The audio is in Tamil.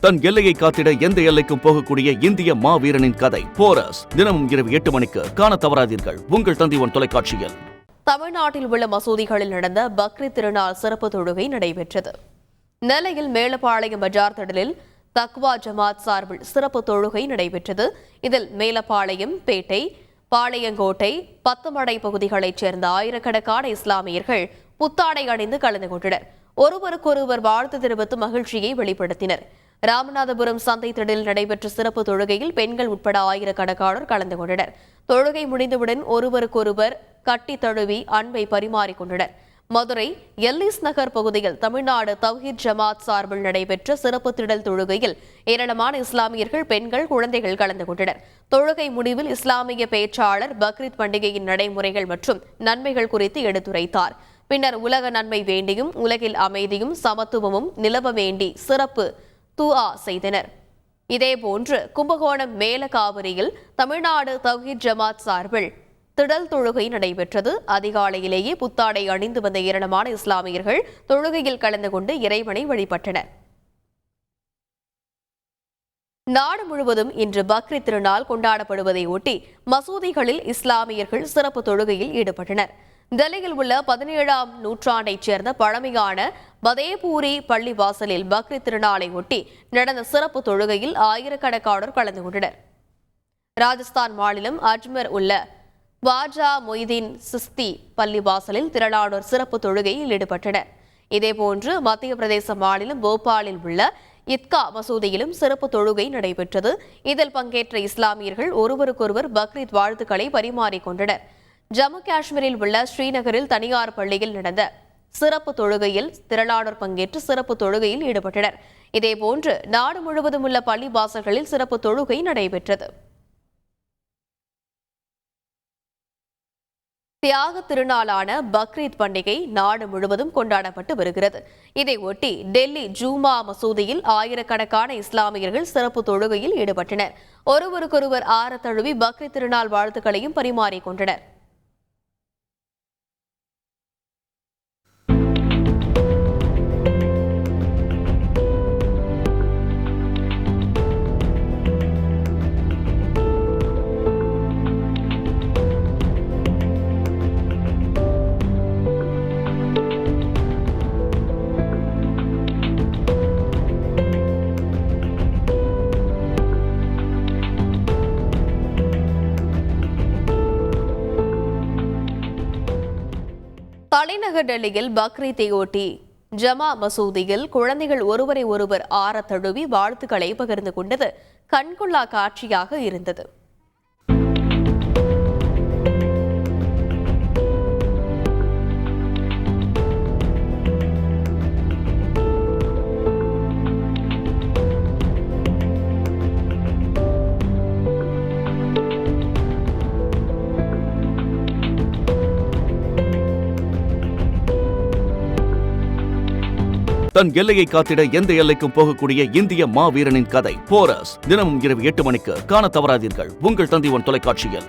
தன் எல்லையை காத்திட எந்த எல்லைக்கும் போகக்கூடிய இந்திய மாவீரனின் கதை. போரஸ் தினமும் இரவு எட்டு மணிக்கு காண தவறாதீர்கள். உங்கள் தந்திவன் தொலைக்காட்சியில். தமிழ்நாட்டில் உள்ள மசூதிகளில் நடந்த பக்ரீத் திருநாள் சிறப்பு தொழுகை நடைபெற்றது. நெல்லையில் மேலப்பாளையம் பஜார் திடலில் தக்வா ஜமாத் சார்பில் சிறப்பு தொழுகை நடைபெற்றது. இதில் மேலப்பாளையம் பேட்டை பாளையங்கோட்டை பத்துமடை பகுதிகளைச் சேர்ந்த ஆயிரக்கணக்கான இஸ்லாமியர்கள் புத்தாடை அணிந்து கலந்து கொண்டனர். ஒருவருக்கொருவர் வாழ்த்து தெரிவித்து மகிழ்ச்சியை வெளிப்படுத்தினர். ராமநாதபுரம் சந்தை திடலில் நடைபெற்ற சிறப்பு தொழுகையில் பெண்கள் உட்பட ஆயிரக்கணக்கானோர் கலந்து கொண்டனர். தொழுகை முடிந்தவுடன் ஒருவருக்கொருவர் கட்டி தழுவி அன்பை பரிமாறிக்கொண்டனர். மதுரை எல்லிஸ் நகர் பகுதியில் தமிழ்நாடு தவ்ஹீத் ஜமாத் சார்பில் நடைபெற்ற சிறப்பு திடல் தொழுகையில் ஏராளமான இஸ்லாமியர்கள் பெண்கள் குழந்தைகள் கலந்து கொண்டனர். தொழுகை முடிவில் இஸ்லாமிய பேச்சாளர் பக்ரீத் பண்டிகையின் நடைமுறைகள் மற்றும் நன்மைகள் குறித்து எடுத்துரைத்தார். பின்னர் உலக நன்மை வேண்டியும் உலகில் அமைதியும் சமத்துவமும் நிலவ வேண்டி சிறப்பு துஆ செய்தனர். இதேபோன்று கும்பகோணம் மேலகாவிரியில் தமிழ்நாடு தவ்ஹீத் ஜமாத் சார்பில் திடல் தொழுகை நடைபெற்றது. அதிகாலையிலேயே புத்தாடை அணிந்து வந்த ஏராளமான இஸ்லாமியர்கள் தொழுகையில் கலந்து கொண்டு இறைவனை வழிபட்டனர். நாடு முழுவதும் இன்று பக்ரீத் திருநாள் கொண்டாடப்படுவதை ஒட்டி மசூதிகளில் இஸ்லாமியர்கள் சிறப்பு தொழுகையில் ஈடுபட்டனர். டெல்லியில் உள்ள பதினேழாம் நூற்றாண்டைச் சேர்ந்த பழமையான பதேபூரி பள்ளி வாசலில் பக்ரீத் திருநாளை ஒட்டி நடந்த சிறப்பு தொழுகையில் ஆயிரக்கணக்கானோர் கலந்து கொண்டனர். ராஜஸ்தான் மாநிலம் அஜ்மர் உள்ள வாஜா மொய்தீன் சிஸ்தி பள்ளி வாசலில் திரளானோர் சிறப்பு தொழுகையில் ஈடுபட்டனர். இதேபோன்று மத்திய பிரதேச மாநிலம் போபாலில் உள்ள இத்கா மசூதியிலும் சிறப்பு தொழுகை நடைபெற்றது. இதில் பங்கேற்ற இஸ்லாமியர்கள் ஒருவருக்கொருவர் பக்ரீத் வாழ்த்துக்களை பரிமாறிக்கொண்டனர். ஜம்மு காஷ்மீரில் உள்ள ஸ்ரீநகரில் தனியார் பள்ளியில் நடந்த சிறப்பு தொழுகையில் திரளாளர் பங்கேற்று சிறப்பு தொழுகையில் ஈடுபட்டனர். இதேபோன்று நாடு முழுவதும் உள்ள பள்ளி வாசல்களில் சிறப்பு தொழுகை நடைபெற்றது. தியாக திருநாளான பக்ரீத் பண்டிகை நாடு முழுவதும் கொண்டாடப்பட்டு வருகிறது. இதை ஒட்டி டெல்லி ஜூமா மசூதியில் ஆயிரக்கணக்கான இஸ்லாமியர்கள் சிறப்பு தொழுகையில் ஈடுபட்டனர். ஒருவருக்கொருவர் ஆற தழுவி பக்ரீத் திருநாள் வாழ்த்துக்களையும் பரிமாறிக்கொண்டனர் தலைநகர் டெல்லியில் பக்ரீத்தையொட்டி ஜமா மசூதியில் குழந்தைகள் ஒருவரை ஒருவர் ஆற தழுவி வாழ்த்துக்களை பகிர்ந்து கொண்டது கண்கொள்ளா காட்சியாக இருந்தது. தன் எல்லையை காத்திட எந்த எல்லைக்கும் போகக்கூடிய இந்திய மாவீரனின் கதை. போரஸ் தினமும் இரவு எட்டு மணிக்கு காண தவறாதீர்கள். உங்கள் தந்தி ஒன் தொலைக்காட்சியில்.